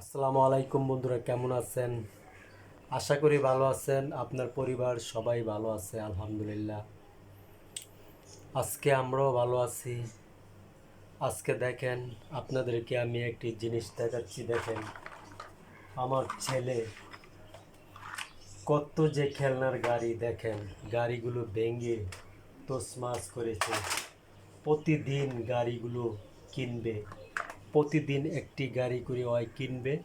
আসসালামু আলাইকুম বন্ধুরা, কেমন আছেন? আশা করি ভালো আছেন। আপনার পরিবার সবাই ভালো আছে, আলহামদুলিল্লাহ। আজকে আমরাও ভালো আছি। আজকে দেখেন, আপনাদেরকে আমি একটি জিনিস দেখাচ্ছি, দেখেন। আমার ছেলে কত যে খেলনার গাড়ি, দেখেন, গাড়িগুলো ভেঙে তোসমাস করেছে। প্রতিদিন গাড়িগুলো কিনবে। প্রতিদিন একটি গাড়ি করে ওই কিনবে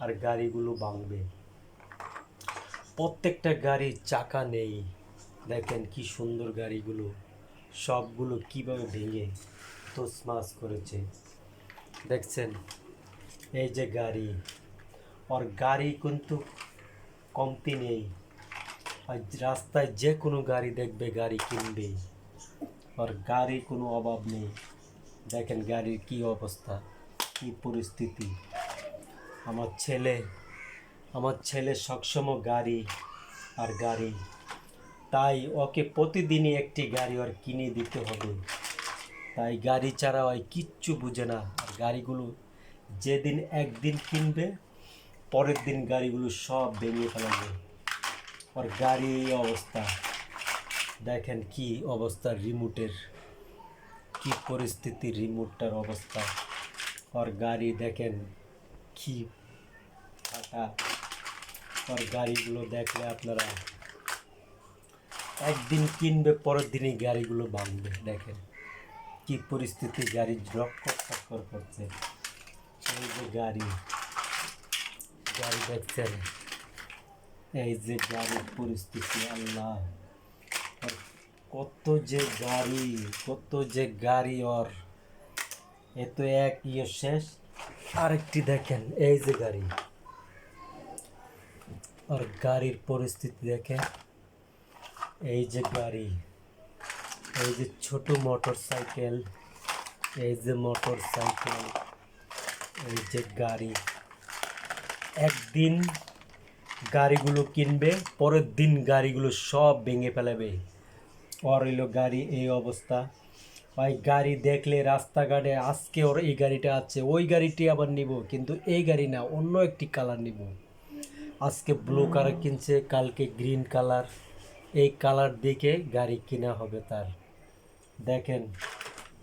আর গাড়িগুলো ভাঙবে। প্রত্যেকটা গাড়ির চাকা নেই। দেখেন কি সুন্দর গাড়িগুলো। সবগুলো কীভাবে ভেঙে তোসমাস করেছে। দেখছেন? এই যে গাড়ি। ওর গাড়ি কিন্তু কমতি নেই। আর রাস্তায় যে কোনো গাড়ি দেখবে গাড়ি কিনবে। আর গাড়ির কোনো অভাব নেই। দেখেন গাড়ির কি অবস্থা। কি পরিস্থিতি? আমার ছেলে আমার ছেলে সবসময় গাড়ি আর গাড়ি। তাই ওকে প্রতিদিনই একটি গাড়ি ওর কিনে দিতে হবে। তাই গাড়ি ছাড়া ওই কিচ্ছু বুঝে না। আর গাড়িগুলো যেদিন একদিন কিনবে, পরের দিন গাড়িগুলো সব ভেঙে ফেলাবে। ওর গাড়ি অবস্থা। দেখেন কি অবস্থা রিমোটের। কি পরিস্থিতি রিমোটটার অবস্থা। ওর গাড়ি দেখেন কি ফাটা। ওর গাড়িগুলো দেখলে আপনারা একদিন কিনবে, পরের দিনই গাড়িগুলো ভাঙবে, দেখেন। কি পরিস্থিতি, গাড়ি রক্ষর চক্কর করছে। এই যে গাড়ি গাড়ি দেখছেন? এই যে গাড়ির পরিস্থিতি, আল্লাহ। কত যে গাড়ি, কত যে গাড়ি ওর। এ তো এক ইয়ে শেষ। আরেকটি দেখেন, এই যে গাড়ি। আর গাড়ির পরিস্থিতি দেখেন। এই যে গাড়ি, এই যে ছোট মোটর সাইকেল এই যে মোটর সাইকেল এই যে গাড়ি। একদিন গাড়িগুলো কিনবে, পরের দিন গাড়িগুলো সব ভেঙে ফেলাবে। ওর হইল গাড়ি এই অবস্থা। ওই গাড়ি দেখলে রাস্তাঘাটে আজকে ওর এই গাড়িটা আছে, ওই গাড়িটি আবার নিব, কিন্তু এই গাড়ি না, অন্য একটি কালার নিব। আজকে ব্লু কালার কিনছে, কালকে গ্রিন কালার এই কালার দেখে গাড়ি কিনা হবে তার। দেখেন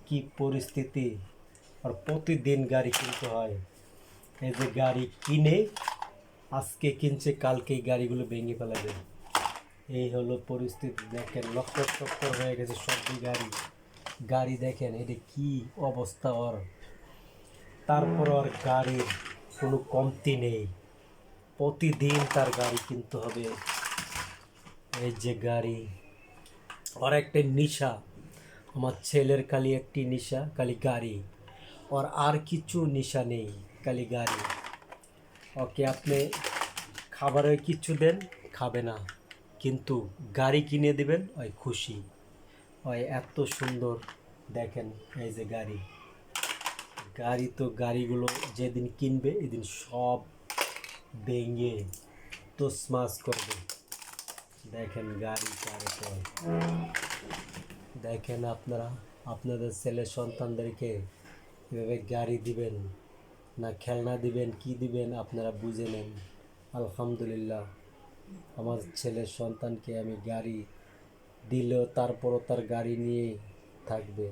কি পরিস্থিতি, আর প্রতিদিন গাড়ি কিনতে হয়। এই যে গাড়ি কিনে আজকে কিনছে, কালকে গাড়িগুলো ভেঙে ফেলাবে। এই হলো পরিস্থিতি, দেখেন লক্ষ চক্কর হয়ে গেছে সবজি গাড়ি। গাড়ি দেখেন, এটা কি অবস্থা ওর। তারপর ওর গাড়ির কোনো কমতি নেই। প্রতিদিন তার গাড়ি কিনতে হবে। এই যে গাড়ি, ওর একটা নিশা। আমার ছেলের খালি একটি নিশা, খালি গাড়ি। ওর আর কিছু নিশা নেই, খালি গাড়ি। ওকে, আপনি খাবারে কিচ্ছু দেন, খাবে না। কিন্তু গাড়ি কিনে দেবেন, ওই খুশি। ওই এত সুন্দর। দেখেন এই যে গাড়ি। গাড়ি তো গাড়িগুলো যেদিন কিনবে এদিন সব ভেঙে তোসমাস করবে। দেখেন গাড়ি কারে। দেখেন আপনারা, আপনাদের ছেলে সন্তানদেরকে এভাবে গাড়ি দিবেন না খেলনা দিবেন, কি দিবেন আপনারা বুঝে নেন। আলহামদুলিল্লাহ, আমার ছেলের সন্তানকে আমি গাড়ি দিলেও তারপরও তার গাড়ি নিয়ে থাকবে।